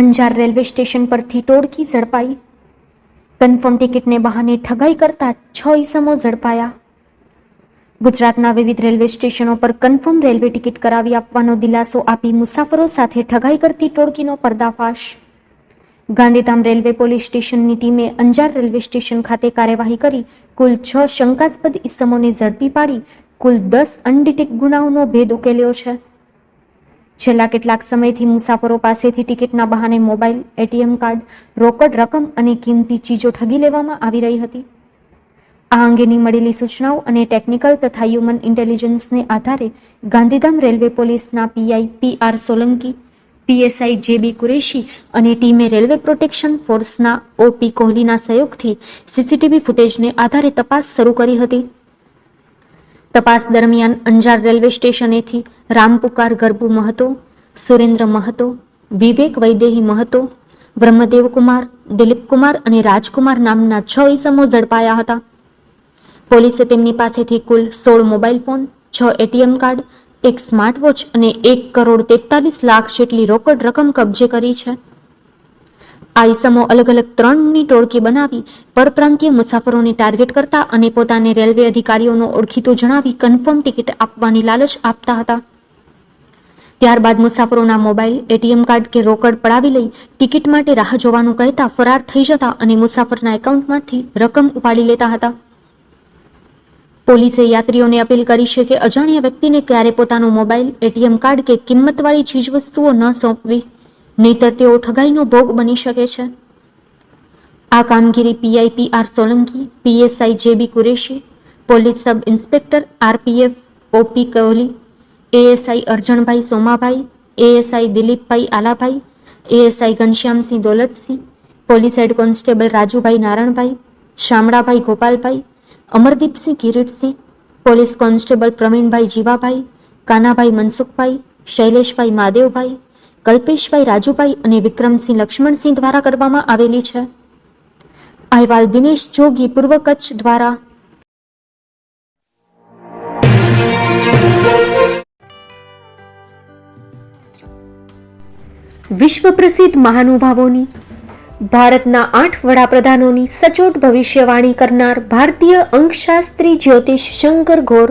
Anjar railway station પરથી ટોળકી ઝડપાઈ. Confirm ટિકિટને બહાને ઠગાઈ કરતા છ ઈસમો ઝડપાયા. ગુજરાતના વિવિધ રેલવે સ્ટેશનો પર કન્ફર્મ રેલવે ટિકિટ કરાવી આપવાનો દિલાસો આપી મુસાફરો સાથે ઠગાઈ કરતી ટોળકીનો પર્દાફાશ. ગાંધીધામ રેલવે પોલીસ સ્ટેશનની ટીમે અંજાર રેલવે સ્ટેશન ખાતે કાર્યવાહી કરી કુલ છ શંકાસ્પદ ઈસમોને ઝડપી પાડી. કુલ દસ અનડિટેક ગુનાઓનો ભેદ ઉકેલ્યો છે. છેલ્લા કેટલાક સમયથી મુસાફરો પાસેથી ટિકિટના બહાને મોબાઈલ, એટીએમ કાર્ડ, રોકડ રકમ અને કિંમતી ચીજો ઠગી લેવામાં આવી રહી હતી. આ અંગેની મળેલી સૂચનાઓ અને ટેકનિકલ તથા હ્યુમન ઇન્ટેલિજન્સને આધારે ગાંધીધામ રેલવે પોલીસના PI P R Solanki, PSI J B Qureshi અને ટીમે રેલવે પ્રોટેક્શન ફોર્સના ઓપી કોહલીના સહયોગથી સીસીટીવી ફૂટેજને આધારે તપાસ શરૂ કરી હતી. તપાસ દરમિયાન અંજાર રેલવે સ્ટેશનેથી રામપુકાર ગરબુ મહતો, સુરેન્દ્ર મહતો, વિવેક વૈદેહી મહતો, બ્રહ્મદેવકુમાર, દિલીપકુમાર દિલીપ કુમાર અને રાજકુમાર નામના છ ઈસમો ઝડપાયા હતા. પોલીસે તેમની પાસેથી કુલ સોળ મોબાઈલ ફોન, છ એટીએમ કાર્ડ, એક સ્માર્ટ વોચ અને એક કરોડ તેતાલીસ લાખ જેટલી રોકડ રકમ કબજે કરી છે. આ અલગ અલગ ત્રણની ટોળકી બનાવી પરપ્રાંતીય મુસાફરોને ટાર્ગેટ કરતા અને પોતાને રેલવે અધિકારીઓનો ઓળખીતો જણાવી કન્ફર્મ ટિકિટ આપવાની લાલચ આપતા હતા. ત્યારબાદ મુસાફરોના મોબાઈલ, એટીએમ કાર્ડ કે રોકડ પડાવી લઈ ટિકિટ માટે રાહ જોવાનું કહેતા ફરાર થઈ જતા અને મુસાફરના એકાઉન્ટમાંથી રકમ ઉપાડી લેતા હતા. પોલીસે યાત્રીઓને અપીલ કરી છે કે અજાણ્યા વ્યક્તિને ક્યારે પોતાનો મોબાઈલ, એટીએમ કાર્ડ કે કિંમતવાળી ચીજવસ્તુઓ ન સોંપવી. નહીતર તેઓ ઠગાઈનો ભોગ બની શકે છે. આ કામગીરી PI P R Solanki PSI JB Qureshi, police sub inspector RPF OP Kohli ASI Arjanbhai Somabhai ASI Dilipbhai Alabhai ASI Ghanshyamsinh Daulatsinh, police head constable Rajubhai Naranbhai, Shamalabhai Gopalbhai, Amardeepsinh Kiritsinh, police constable Pravinbhai Jivabhai, Kanabhai Mansukhbhai, Shaileshbhai Mahadevbhai Kalpeshbhai Rajubhai અને વિક્રમસિંહ લક્ષ્મણસિંહ દ્વારા કરવામાં આવેલી છે. અહેવાલ દિનેશ જોગી, પૂર્વ કચ્છ દ્વારા. વિશ્વ પ્રસિદ્ધ મહાનુભાવોની, ભારતના આઠ વડાપ્રધાનોની સચોટ ભવિષ્યવાણી કરનાર ભારતીય અંકશાસ્ત્રી જ્યોતિષ શંકર ઘોર